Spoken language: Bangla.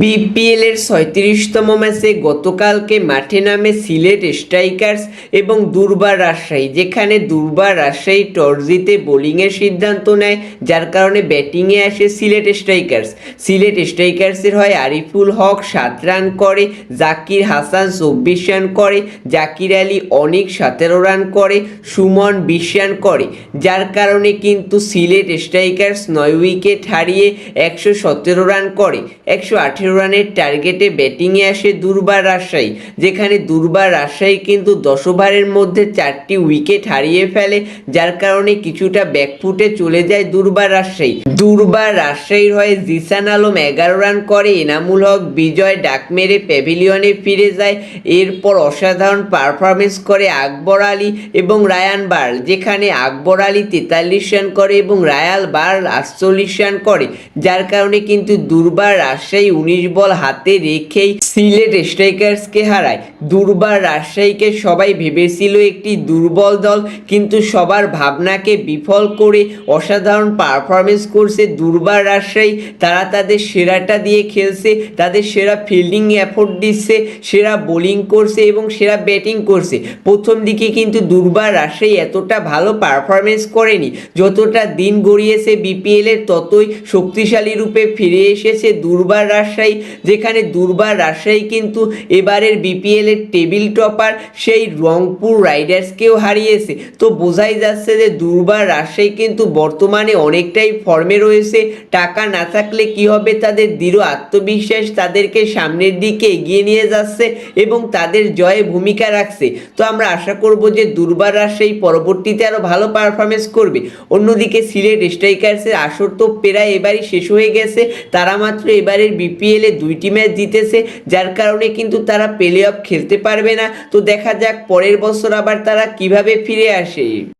বিপিএল এর ছয়ত্রিশতম ম্যাচে গতকালকে মাঠে নামে সিলেট স্ট্রাইকার্স এবং দুর্বার রাজশাহী, যেখানে দুর্বার রাজশাহী টস জিতে বোলিংয়ের সিদ্ধান্ত নেয়, যার কারণে ব্যাটিংয়ে আসে সিলেট স্ট্রাইকার্স। সিলেট স্ট্রাইকার্সের হয় আরিফুল হক, সাত রান করে, জাকির হাসান চব্বিশ রান করে, জাকির আলী অনেক সতেরো রান করে, সুমন বিশ রান করে। যার কারণে কিন্তু সিলেট স্ট্রাইকার্স নয় উইকেট হারিয়ে একশো সতেরো রান করে, একশো আঠেরো রানের টার্গেটে ব্যাটিংয়ে আসে দুর্বার রাজশাহী, যেখানে দুর্বার রাজশাহী কিন্তু দশ ওভারের মধ্যে চারটি উইকেট হারিয়ে ফেলে, যার কারণে কিছুটা ব্যাকফুটে চলে যায় দুর্বার রাজশাহী। দুর্বার রাজশাহীর হয়ে জিসান আলম এগারো রান করে, এনামুল হক বিজয় ডাক মেরে প্যাভিলিয়নে ফিরে যায়, এরপর অসাধারণ পারফরমেন্স করে আকবর আলী এবং রায়ান বার্ল, যেখানে আকবর আলী তেতাল্লিশ রান করে এবং রায়াল বার্ল আটচল্লিশ রান করে, যার কারণে কিন্তু দুর্বার রাজশাহী উনিশ বল হাতে রেখেই সিলেট স্ট্রাইকার্সকে হারায়। দুর্বার রাজশাহীকে সবাই ভেবেছিল একটি দুর্বল দল, কিন্তু সবার ভাবনাকে বিফল করে অসাধারণ পারফরমেন্স করছে দুর্বার রাজশাহী। তারা তাদের সেরাটা দিয়ে খেলছে, তাদের সেরা ফিল্ডিং এফোর্ট দিচ্ছে, সেরা বোলিং করছে এবং সেরা ব্যাটিং করছে। প্রথম দিকে কিন্তু দুর্বার রাজশাহী এতটা ভালো পারফরমেন্স করেনি, যতটা দিন গড়িয়েছে বিপিএল এর, ততই শক্তিশালী রূপে ফিরে এসেছে দুর্বার রাজশাহী। যেখানে দুর্বার রাজশাহী কিন্তু এবারের বিপিএল এর টেবিল টপার সেই রংপুর রাইডার্সকেও হারিয়েছে। তো বোঝাই যাচ্ছে যে দুর্বার রাজশাহী কিন্তু বর্তমানে অনেকটাই ফর্মে রয়েছে। টাকা না থাকলে কি হবে তাদের দৃঢ় আত্মবিশ্বাস তাদেরকে সামনের দিকে এগিয়ে নিয়ে যাচ্ছে এবং তাদের জয়ে ভূমিকা রাখছে। তো আমরা আশা করব যে দুর্বার রাজশাহী পরবর্তীতে আরও ভালো পারফরমেন্স করবে। অন্যদিকে সিলেট স্ট্রাইকার্সের আসর তো প্রায় এবারই শেষ হয়ে গেছে। তারা মাত্র এবারের বিপিএল এ দুইটি ম্যাচ জিতেছে, যার কারণে কিন্তু তারা প্লে অফ খেলতে পারবে না। তো দেখা যাক পরের বছর আবার তারা কীভাবে ফিরে আসে।